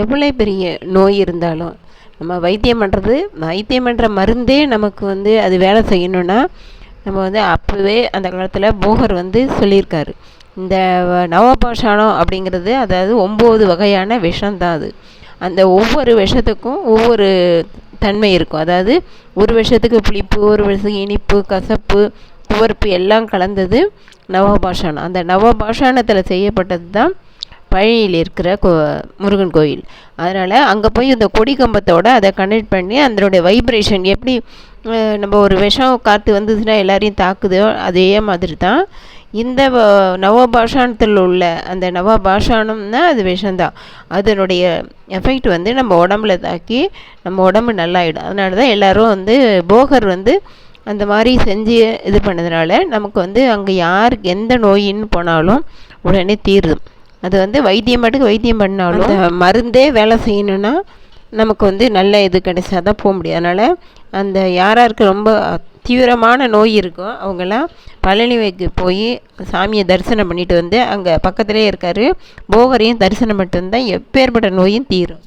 எவ்வளோ பெரிய நோய் இருந்தாலும் நம்ம வைத்தியம் பண்ணுறது வைத்தியம் பண்ணுற மருந்தே நமக்கு வந்து அது வேலை செய்யணும்னா நம்ம வந்து அப்போவே அந்த காலத்தில் போகர் வந்து சொல்லியிருக்காரு. இந்த நவபாஷாணம் அப்படிங்கிறது அதாவது ஒம்பது வகையான விஷம்தான் அது. அந்த ஒவ்வொரு விஷத்துக்கும் ஒவ்வொரு தன்மை இருக்கும். அதாவது ஒரு விஷத்துக்கு புளிப்பு ஒரு விஷத்துக்கு இனிப்பு கசப்பு துவர்ப்பு எல்லாம் கலந்தது நவபாஷாணம். அந்த நவபாஷாணத்தில் செய்யப்பட்டது தான் பழனியில் இருக்கிற கோ முருகன் கோயில். அதனால் அங்கே போய் இந்த கொடி கம்பத்தோடு அதை கனெக்ட் பண்ணி அதனுடைய வைப்ரேஷன் எப்படி நம்ம ஒரு விஷம் காற்று வந்ததுன்னா எல்லாரையும் தாக்குதோ அதே மாதிரி தான் இந்த நவபாஷானத்தில் உள்ள அந்த நவபாஷானம்னா அது விஷம்தான். அதனுடைய எஃபெக்ட் வந்து நம்ம உடம்புல தாக்கி நம்ம உடம்பு நல்லாயிடும். அதனால தான் எல்லோரும் வந்து போகர் வந்து அந்த மாதிரி செஞ்சு இது பண்ணதுனால நமக்கு வந்து அங்கே யாருக்கு எந்த நோயின்னு போனாலும் உடனே தீருது. அது வந்து வைத்தியம் பாட்டுக்கு வைத்தியம் பண்ணாலும் மருந்தே வேலை செய்யணுன்னா நமக்கு வந்து நல்ல இது கிடைச்சா தான் போக முடியும். அதனால் அந்த யாராருக்கு ரொம்ப தீவிரமான நோய் இருக்கோ அவங்கெல்லாம் பழனிக்கு போய் சாமியை தரிசனம் பண்ணிட்டு வந்து அங்கே பக்கத்துலேயே இருக்கார். போகரையும் தரிசனம் பண்ணிட்டு வந்தால் எப்பேற்பட்ட நோயும் தீரும்.